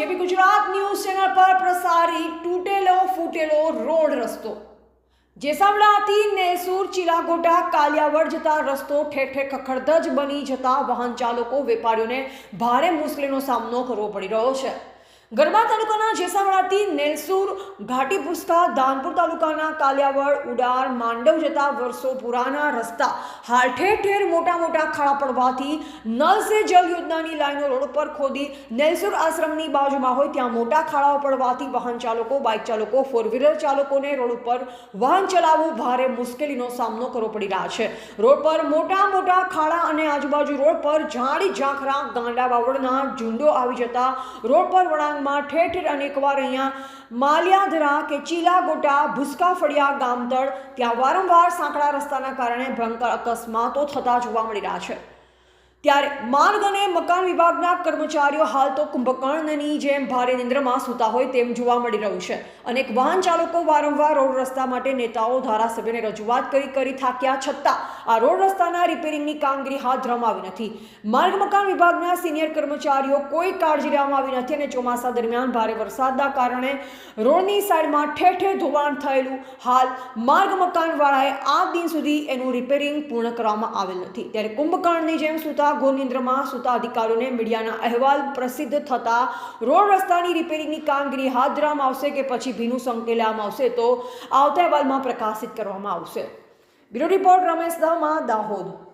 જેવી Gujarat news channel પર પ્રસારિત તૂટેલો ફૂટેલો રોડ રસ્તો. જેસાવડાથી નેસુર, ચિલાગોટા, કાલિયાવડ જતા રસ્તો ઠેર ઠેર ખખડધજ બની જતા વાહન ચાલકો વેપારીઓને ભારે મુશ્કેલીનો સામનો કરવો પડી રહ્યો છે. ગરબા તાલુકાના જેસાવાડાથી નેલસુર ઘાટી પુસ્કા ધાનપુર તાલુકાના કાલિયાવડ, ઉડાર, માંડવ જતા વર્ષો પુરાના રસ્તા. હાલ ઠેર ઠેર મોટા મોટા ખાડા પડવાથી નલ સે જલ યોજનાની લાઈનો રોડ પર ખોદી નેલસુર આશ્રમની બાજુમાં હોય ત્યાં મોટા ખાડાઓ પડવાથી વાહન ચાલકો, બાઇક ચાલકો ફોર વ્હીલર ચાલકોને રોડ ઉપર વાહન ચલાવવું ભારે મુશ્કેલીનો સામનો કરવો પડી રહ્યા છે. રોડ પર મોટા મોટા ખાડા અને આજુબાજુ રોડ પર ઝાડી ઝાંખરા ગાંડા બાવળના ઝુંડો આવી જતા રોડ પર વળાંગમાં ઠેર ઠેર અનેકવાર અહીંયા માલિયાધરા કે ચીલા ગોટા ભૂસકા ગામતળ ત્યાં વારંવાર સાંકડા રસ્તાના કારણે ભયંકર અકસ્માતો થતા જોવા મળી રહ્યા છે. ત્યારે માર્ગ અને મકાન વિભાગના કર્મચારીઓ હાલ તો કુંભકર્ણની જેમ ભારે નિંદ્રમાં સૂતા હોય તેમ જોવા મળી રહ્યું છે. અનેક વાહન ચાલકો વારંવાર રોડ રસ્તા માટે નેતાઓ, ધારાસભ્યને રજૂઆત કરી કરી થાક્યા છતાં આ રોડ રસ્તાના રિપેરિંગની કામગીરી હાથ ધરવામાં આવી નથી. માર્ગ મકાન વિભાગના સિનિયર કર્મચારીઓ કોઈ કાળજી લેવામાં આવી નથી અને ચોમાસા દરમિયાન ભારે વરસાદના કારણે રોડની સાઈડમાં ઠેર ઠેર ધોવાણ થયેલું હાલ માર્ગ મકાનવાળાએ આ દિન સુધી એનું રિપેરિંગ પૂર્ણ કરવામાં આવેલ નથી. ત્યારે કુંભકર્ણની જેમ સૂતા ગોનિંદ્રમાં સુતા અધિકારીઓને મીડિયાના અહેવાલ પ્રસિદ્ધ થતા રોડ રસ્તાની રિપેરિંગની કામગીરી હાથ ધરવામાં આવશે કે પછી ભીનું સંકેલવામાં આવશે તો આવતા અહેવાલમાં પ્રકાશિત કરવામાં આવશે. Bureau report Ramesh Dahma Dahod.